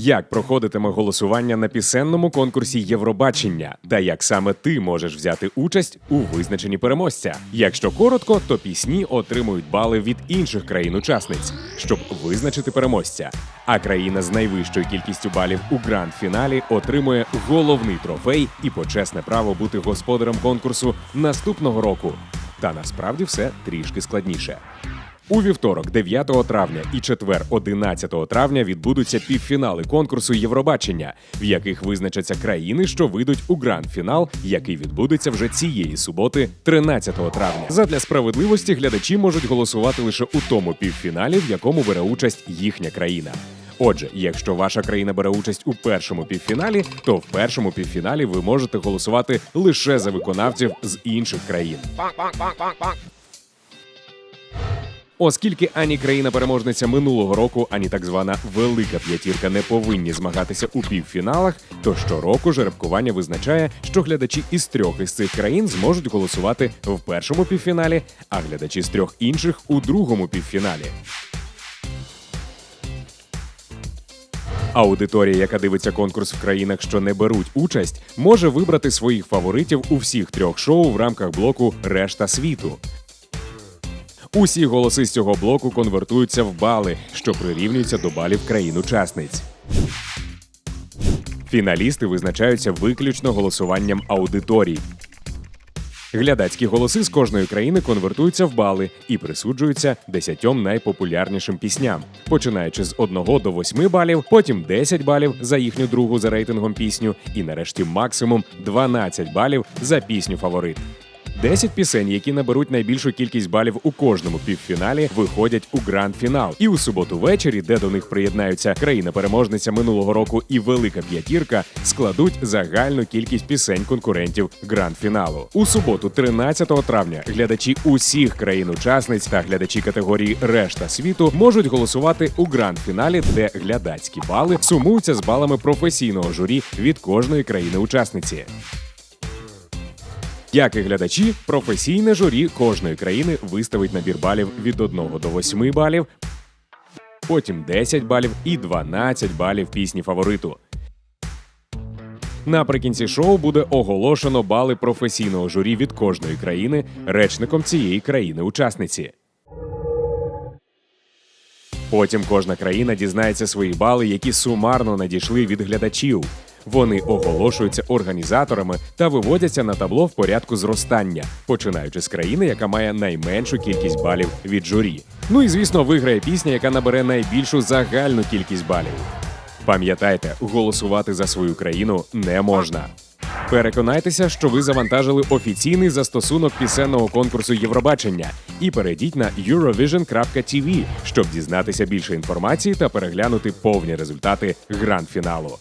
Як проходитиме голосування на пісенному конкурсі Євробачення, та як саме ти можеш взяти участь у визначенні переможця? Якщо коротко, то пісні отримують бали від інших країн-учасниць, щоб визначити переможця. А країна з найвищою кількістю балів у гранд-фіналі отримує головний трофей і почесне право бути господарем конкурсу наступного року. Та насправді все трішки складніше. У вівторок, 9 травня і четвер, 11 травня, відбудуться півфінали конкурсу Євробачення, в яких визначаться країни, що вийдуть у гранд-фінал, який відбудеться вже цієї суботи, 13 травня. Задля справедливості глядачі можуть голосувати лише у тому півфіналі, в якому бере участь їхня країна. Отже, якщо ваша країна бере участь у першому півфіналі, то в першому півфіналі ви можете голосувати лише за виконавців з інших країн. Оскільки ані країна-переможниця минулого року, ані так звана велика п'ятірка не повинні змагатися у півфіналах, то щороку жеребкування визначає, що глядачі із трьох із цих країн зможуть голосувати в першому півфіналі, а глядачі з трьох інших у другому півфіналі. Аудиторія, яка дивиться конкурс в країнах, що не беруть участь, може вибрати своїх фаворитів у всіх трьох шоу в рамках блоку Решта світу. Усі голоси з цього блоку конвертуються в бали, що прирівнюються до балів країн-учасниць. Фіналісти визначаються виключно голосуванням аудиторій. Глядацькі голоси з кожної країни конвертуються в бали і присуджуються десятьом найпопулярнішим пісням, починаючи з 1 до 8 балів, потім 10 балів за їхню другу за рейтингом пісню, і нарешті максимум 12 балів за пісню фаворит. 10 пісень, які наберуть найбільшу кількість балів у кожному півфіналі, виходять у гранд-фінал. І у суботу ввечері, де до них приєднаються країна-переможниця минулого року і велика п'ятірка, складуть загальну кількість пісень конкурентів гранд-фіналу. У суботу, 13 травня, глядачі усіх країн-учасниць та глядачі категорії Решта світу можуть голосувати у гранд-фіналі, де глядацькі бали сумуються з балами професійного журі від кожної країни-учасниці. Як і глядачі, професійне журі кожної країни виставить набір балів від 1 до 8 балів, потім 10 балів і 12 балів пісні фавориту. Наприкінці шоу буде оголошено бали професійного журі від кожної країни речником цієї країни-учасниці. Потім кожна країна дізнається свої бали, які сумарно надійшли від глядачів. Вони оголошуються організаторами та виводяться на табло в порядку зростання, починаючи з країни, яка має найменшу кількість балів від журі. Ну і звісно, виграє пісня, яка набере найбільшу загальну кількість балів. Пам'ятайте, голосувати за свою країну не можна. Переконайтеся, що ви завантажили офіційний застосунок пісенного конкурсу Євробачення і перейдіть на eurovision.tv, щоб дізнатися більше інформації та переглянути повні результати гранд-фіналу.